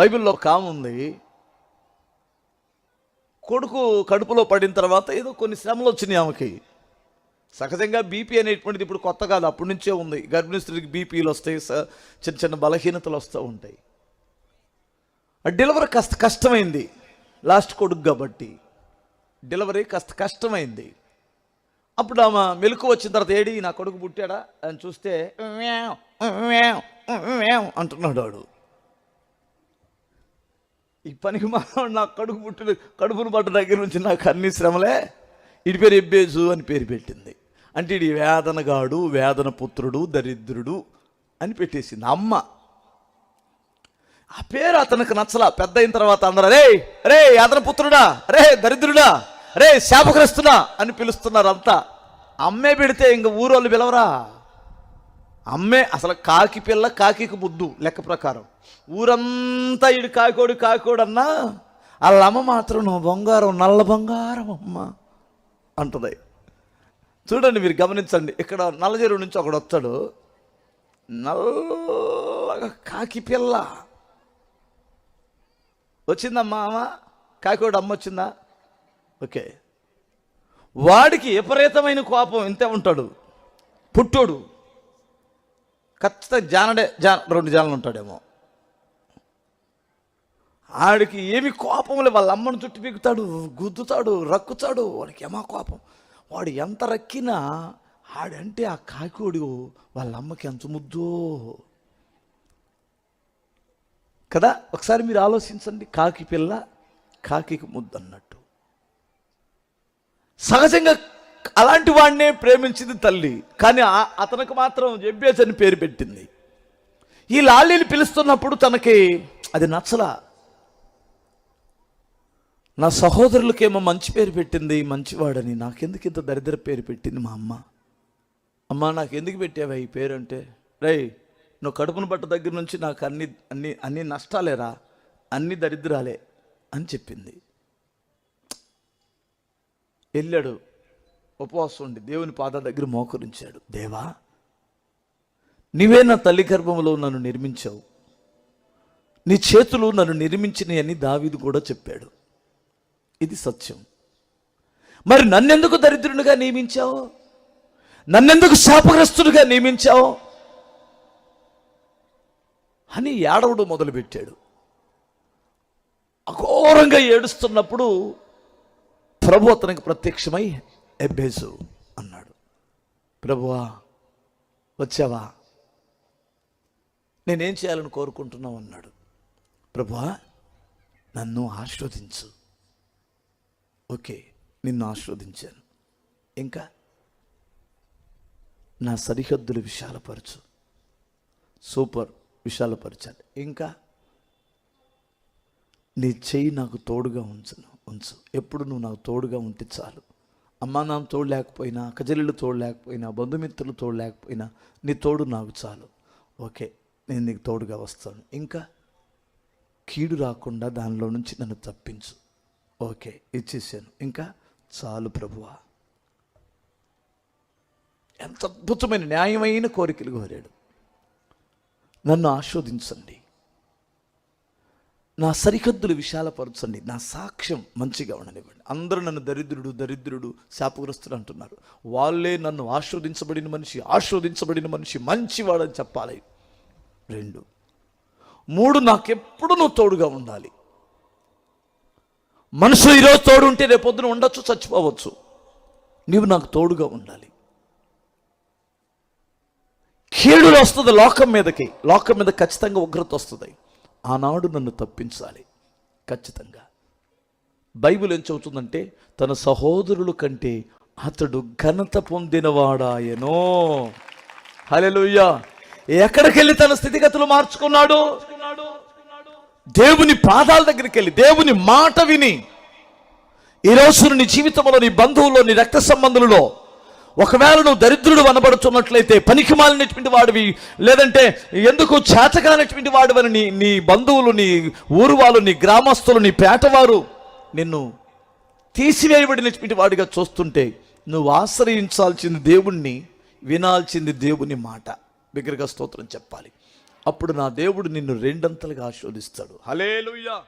బైబిల్లో కాముంది కొడుకు కడుపులో పడిన తర్వాత ఏదో కొన్ని శ్రమలు వచ్చినాయి ఆమెకి. సహజంగా బీపీ అనేటువంటిది ఇప్పుడు కొత్త కాదు అప్పటి నుంచే ఉంది. గర్భిణీ స్త్రీకి బీపీలు వస్తాయి చిన్న చిన్న బలహీనతలు వస్తూ ఉంటాయి. ఆ డెలివరీ కాస్త కష్టమైంది. లాస్ట్ కొడుకు కాబట్టి డెలివరీ కాస్త కష్టమైంది. అప్పుడు ఆమె మెలకు వచ్చిన తర్వాత ఏడి నా కొడుకు పుట్టాడా? అని చూస్తే అంటున్నాడు వాడు ఈ పనికి మానవుడు నా కడుపు పుట్టిన కడుపును పట్ట దగ్గర నుంచి నాకు అన్ని శ్రమలే. ఇటు పేరు ఎబ్బేజు అని పేరు పెట్టింది. అంటే ఇది వేదనగాడు వేదన పుత్రుడు దరిద్రుడు అని పెట్టేసింది అమ్మ. ఆ పేరు అతనికి నచ్చలా. పెద్ద అయిన తర్వాత అందరూ రే రే యాదన పుత్రుడా రే దరిద్రుడా రే శాపగ్రస్తుడా అని పిలుస్తున్నారు అంతా. అమ్మే పెడితే ఇంక ఊరోళ్ళు పిలవరా? అమ్మే అసలు కాకి పిల్ల కాకికి ముద్దు లెక్క ప్రకారం. ఊరంతా ఇడు కాకోడు కాకోడన్నా వాళ్ళ అమ్మ మాత్రం నువ్వు బంగారం నల్ల బంగారం అమ్మ అంటుంది. చూడండి మీరు గమనించండి ఇక్కడ నల్లజెరువు నుంచి ఒకడు వస్తాడు. నల్లగా కాకి పిల్ల. వచ్చిందమ్మా అమ్మ కాకోడు అమ్మ వచ్చిందా? ఓకే. వాడికి విపరీతమైన కోపం ఇంతే ఉంటాడు. పుట్టోడు. ఖచ్చితంగా జానడే జాన రెండు జానలు ఉంటాడేమో. ఆడికి ఏమి కోపం లేదు వాళ్ళ అమ్మను చుట్టూ పీకుతాడు గుద్దుతాడు రక్కుతాడు వాడికి ఏమా కోపం. వాడు ఎంత రక్కినా ఆడంటే ఆ కాకిోడు వాళ్ళ అమ్మకి ఎంత ముద్దో. కదా ఒకసారి మీరు ఆలోచించండి కాకి పిల్ల కాకి ముద్దు అన్నట్టు సహజంగా అలాంటి వాడినే ప్రేమించింది తల్లి. కానీ అతనికి మాత్రం జబ్బేజ్ అని పేరు పెట్టింది. ఈ లాలీని పిలుస్తున్నప్పుడు తనకి అది నచ్చలా. నా సహోదరులకేమో మంచి పేరు పెట్టింది మంచివాడని. నాకెందుకు ఇంత దరిద్ర పేరు పెట్టింది మా అమ్మ? అమ్మ నాకు ఎందుకు పెట్టావా ఈ పేరు అంటే? రేయ్ నువ్వు కడుపును బట్ట దగ్గర నుంచి నాకు అన్ని అన్ని అన్ని నష్టాలేరా? అన్ని దరిద్రాలే అని చెప్పింది. వెళ్ళాడు ఉపవాసం ఉండి దేవుని పాదాల దగ్గర మోకరించాడు. దేవా నీవే నా తల్లి గర్భంలో నన్ను నిర్మించావు. నీ చేతులు నన్ను నిర్మించినవి అని దావీదు కూడా చెప్పాడు. ఇది సత్యం. మరి నన్నెందుకు దరిద్రునిగా నియమించావు? నన్నెందుకు శాపగ్రస్తుడిగా నియమించావు? అని ఏడవడం మొదలుపెట్టాడు. అఘోరంగా ఏడుస్తున్నప్పుడు ప్రభు అతనికి ప్రత్యక్షమై ఎబ్బేసు అన్నాడు. ప్రభువా వచ్చావా? నేనేం చేయాలని కోరుకుంటున్నావు అన్నాడు. ప్రభువా నన్ను ఆశీర్వదించు. ఓకే నిన్ను ఆశీర్వదించాను. ఇంకా? నా సరిహద్దులు విశాలపరచు. సూపర్ విశాలపరచాలి. ఇంకా? నీ చెయ్యి నాకు తోడుగా ఉంచును ఉంచు. ఎప్పుడు నువ్వు నాకు తోడుగా ఉంటే చాలు. అమ్మా నాన్న తోడు లేకపోయినా కజలిళ్ళు తోడు లేకపోయినా బంధుమిత్రులు తోడు లేకపోయినా నీ తోడు నాకు చాలు. ఓకే నేను నీకు తోడుగా వస్తాను. ఇంకా కీడు రాకుండా దానిలో నుంచి నన్ను తప్పించు. ఓకే ఇచ్చేసాను. ఇంకా చాలు ప్రభువా. ఎంత అద్భుతమైన న్యాయమైన కోరికలు కోరాడు. నన్ను ఆస్వాదించండి నా సరిహద్దులు విశాలపరచండి. నా సాక్ష్యం మంచిగా ఉండనివ్వండి. అందరూ నన్ను దరిద్రుడు దరిద్రుడు శాపగ్రస్తులు అంటున్నారు. వాళ్ళే నన్ను ఆస్వాదించబడిన మనిషి ఆస్వాదించబడిన మనిషి మంచివాడని చెప్పాలి. రెండు. మూడు నాకెప్పుడు నువ్వు తోడుగా ఉండాలి. మనసు ఈరోజు తోడు ఉంటే రేపొద్దున ఉండొచ్చు చచ్చిపోవచ్చు. నీవు నాకు తోడుగా ఉండాలి. కీడులు వస్తుంది లోకం మీదకి. లోకం మీద ఖచ్చితంగా ఉగ్రత వస్తుంది. ఆనాడు నన్ను తప్పించాలి. ఖచ్చితంగా. బైబిల్ ఏం చెబుతుందంటే తన సహోదరుల కంటే అతడు ఘనత పొందినవాడాయనో. హల్లెలూయా. ఎక్కడికి వెళ్ళి తన స్థితిగతులు మార్చుకున్నాడు? దేవుని పాదాల దగ్గరికి వెళ్ళి దేవుని మాట విని. ఈరోజు నీ జీవితంలో నీ బంధువుల్లో నీ రక్త సంబంధులలో ఒకవేళ నువ్వు దరిద్రుడు వనబడుచున్నట్లయితే పనికి మాలినటువంటి వాడివి లేదంటే ఎందుకు చేతకానటువంటి వాడివని నీ నీ బంధువులు నీ ఊరు వాళ్ళు నీ గ్రామస్తులు నీ పేటవారు నిన్ను తీసివేయబడినటువంటి వాడిగా చూస్తుంటే నువ్వు ఆశ్రయించాల్సింది దేవుణ్ణి వినాల్సింది దేవుని మాట. బిగ్గరగా స్తోత్రం చెప్పాలి. అప్పుడు నా దేవుడు నిన్ను రెండంతలుగా ఆశీర్వదిస్తాడు. హలేలుయ్యా